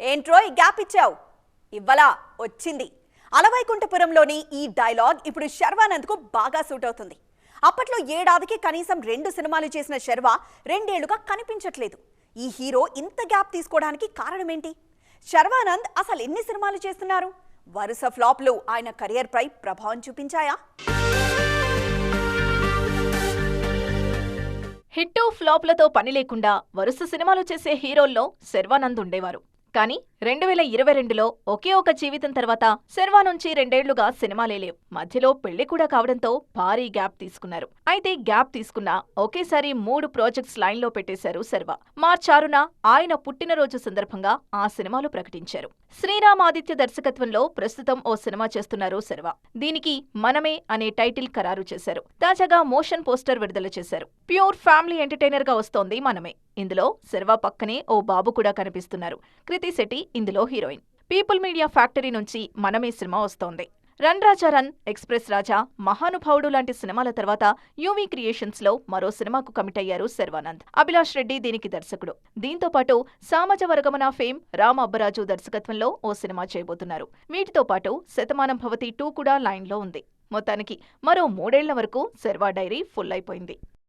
ఏంట్రో ఈ గ్యాప్ ఇచ్చావు? ఇవ్వలా వచ్చింది. అలవైకుంఠపురంలోని ఈ డైలాగ్ ఇప్పుడు శర్వానంద్కు బాగా సూట్ అవుతుంది అప్పట్లో ఏడాదికి కనీసం రెండు సినిమాలు చేసిన శర్వా రెండేళ్ళుగా కనిపించట్లేదు. ఈ హీరో ఇంత గ్యాప్ తీసుకోవడానికి కారణమేంటి? శర్వానంద్ అసలు ఎన్ని సినిమాలు చేస్తున్నారు? వరుస ఫ్లాప్లు ఆయన కెరియర్పై ప్రభావం చూపించాయా? హిట్టు ఫ్లాప్లతో పని లేకుండా వరుస సినిమాలు చేసే హీరోల్లో శర్వానంద్ ఉండేవారు. కానీ రెండు వేల ఇరవై రెండులో ఒకే ఒక జీవితం తర్వాత శర్వా నుంచి రెండేళ్ళుగా సినిమాలే లేవు. మధ్యలో పెళ్ళి కూడా కావడంతో భారీ గ్యాప్ తీసుకున్నారు. అయితే గ్యాప్ తీసుకున్నా ఒకేసారి మూడు ప్రాజెక్ట్స్ లైన్లో పెట్టేశారు శర్వా. మార్చారున ఆయన పుట్టినరోజు సందర్భంగా ఆ సినిమాలు ప్రకటించారు. శ్రీరామ్ ఆదిత్య దర్శకత్వంలో ప్రస్తుతం ఓ సినిమా చేస్తున్నారు శర్వా. దీనికి మనమే అనే టైటిల్ ఖరారు చేశారు. తాజాగా మోషన్ పోస్టర్ విడుదల చేశారు. ప్యూర్ ఫ్యామిలీ ఎంటర్టైనర్గా వస్తోంది మనమే. ఇందులో శర్వా పక్కనే ఓ బాబు కూడా కనిపిస్తున్నారు. కృతి శెట్టి ఇందులో హీరోయిన్. పీపుల్ మీడియా ఫ్యాక్టరీ నుంచి మనమే సినిమా వస్తోంది. Run Raja Run Express Raja Mahanubhavudu లాంటి సినిమాల తర్వాత యూవీ క్రియేషన్స్లో మరో సినిమాకు కమిట్ అయ్యారు శర్వానంద్. అభిలాష్ రెడ్డి దీనికి దర్శకుడు. దీంతో పాటు వర్గమన ఫేమ్ రామ్ అబ్బరాజు దర్శకత్వంలో ఓ సినిమా చేయబోతున్నారు. వీటితో పాటు శతమానం భవతి టూ కూడా లైన్లో ఉంది. మొత్తానికి మరో మూడేళ్ళ వరకు శర్వా డైరీ ఫుల్ అయిపోయింది.